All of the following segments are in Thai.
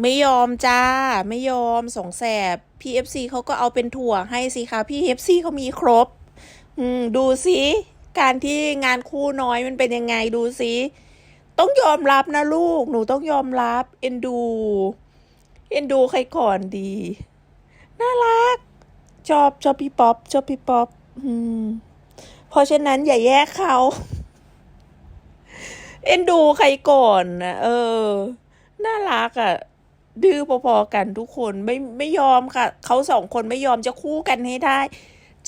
ไม่ยอมจ้า ไม่ยอมสงแสบ PFC เขาก็เอาเป็นถั่วให้สิคะ PFC เขามีครบ อืม ดูสิการที่งานคู่น้อยมันเป็นยังไงดูสิต้องยอมรับนะลูก หนูต้องยอมรับ เอ็นดู เอ็นดูใครก่อนดี น่ารัก ชอบชอบพี่ป๊อปชอบพี่ป๊อปอืม เพราะฉะนั้นอย่าแยกเขา เอ็นดูใครก่อนนะเออ น่ารักอะ่ะ ดื้อพอๆกันทุกคนไม่ไม่ยอมค่ะ เขาสองคนไม่ยอมจะคู่กันให้ได้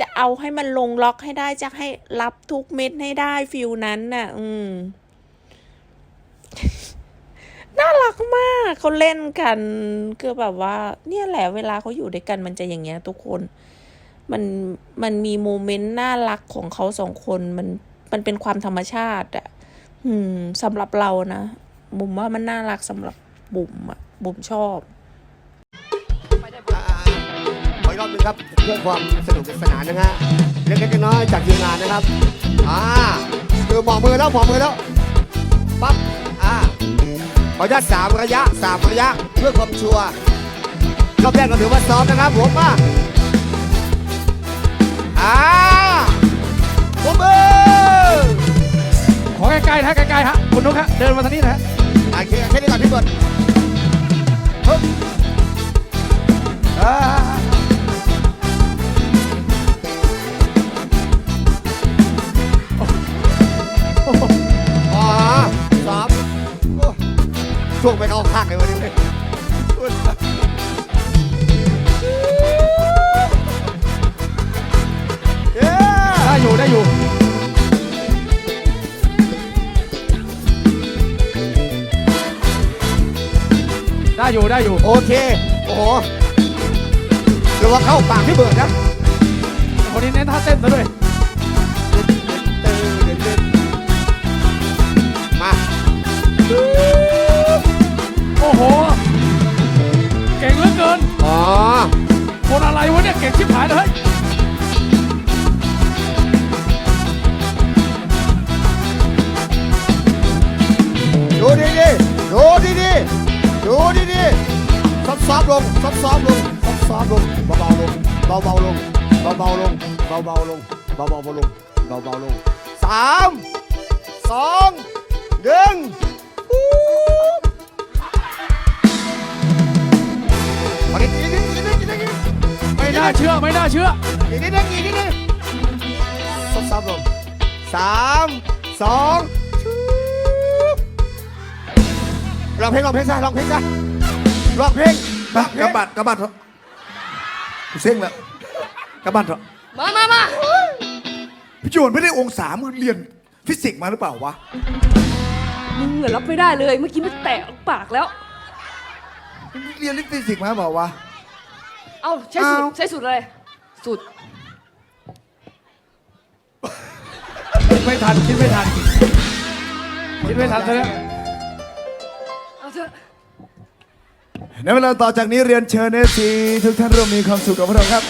จะเอาให้มันลงล็อกให้ได้จะให้รับทุกเม็ดให้ได้ฟิลนั้นน่ะ อืม น่ารักมากเขาเล่นกันคือแบบว่า เนี่ยแหละเวลาเขาอยู่ด้วยกันมันจะอย่างเงี้ย ทุกคน มันมันมีโมเมนต์น่ารักของเขาสองคนมันมันเป็นความธรรมชาติอะอืมสำหรับเรานะบุ๋มว่ามันน่ารักสำหรับบุ๋มอะ บุ๋มชอบอ่าขออีกรอบหนึงครับเพื่อความสนุกสนานนะฮะเล็กๆน้อยๆจากทีมงานนะครับอ่าคือบอกมือแล้วบอกมือแล้วปั๊บอ่าขออนุญาตสามระยะสามระยะเพื่อความชัวร์รอบแรกเราถือว่าซ้อมนะครับผมมาอ่าผมมือขอใกล้ๆนะใกล้ๆฮะคุณนุ๊กฮะเดินมาทางนี้นะฮะโอเคแค่นี้ก่อนพี่เบิร์ด ช่วงไปเข้าข้างเลยวันนี้เย้ได้อยู่ได้อยู่ได้อยู่ได้อยู่โอเค โอ้โหระวังเข้าปากพี่เบิร์ดนะคนนี้เน้นท่าเต้นซะด้วย คนอะไรวะเนี่ยเก่งชิบหายเลยดูดีดีดูดีดีดูดีดีซอฟซอฟๆลงซอฟซอฟๆลงซอฟซอฟๆลงเบาๆลงเบาๆลงเบาๆลงเบาๆลงเบาๆลงเบาๆลงสามสองหนึ่ง น่าเชื่อไม่น่าเชื่ออีกนิดนึงอีกนิดนึงซอฟซอฟๆลงสามสองร้องเพลงร้องเพลงซะร้องเพลงซะร้องเพลงร้องเพลกระงบัดกระบัดเถอะกูเซ็งแล้วกระบัดเถอะมามามาพี่โจนไม่ได้องศามึงเรียนฟิสิกส์มาหรือเปล่าวะมึงเหรอรับไม่ได้เลย เมื่อกี้มันแตะออกปากแล้วมึงเรียนฟิสิกส์มาหรือเปล่าวะ เอ้าใช้สูตรเอ้าใช้สูตรอะไรสูตรคิดไม่ทันคิดไม่ทันคิดไม่ทันซะแล้วเอาเถอะในเวลาต่อจากนี้เรียนเชิญเอซีทุกท่านร่วมมีความสุขกับพวกเราครับ